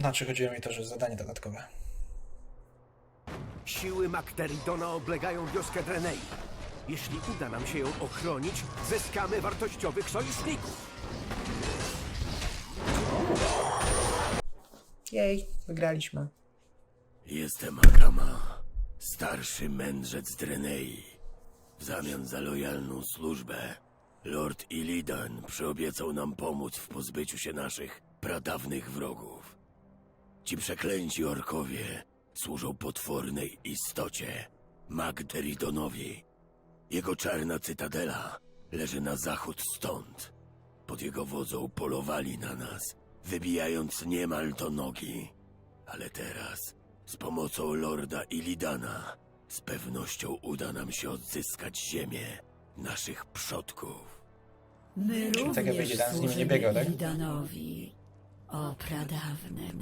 Znaczy chodziło mi to, że zadanie dodatkowe. Siły Makteridona oblegają wioskę Drenei. Jeśli uda nam się ją ochronić, zyskamy wartościowych sojuszników. Jej, wygraliśmy. Jestem Akama, starszy mędrzec Drenei. W zamian za lojalną służbę, Lord Illidan przyobiecał nam pomóc w pozbyciu się naszych pradawnych wrogów. Ci przeklęci orkowie służą potwornej istocie, Magderidonowi. Jego czarna cytadela leży na zachód stąd. Pod jego wodzą polowali na nas, wybijając niemal do nogi. Ale teraz, z pomocą Lorda Illidana, z pewnością uda nam się odzyskać ziemię naszych przodków. My Czyli tak jak będzie z nimi nie biegał, tak? Ilidanowi. O pradawne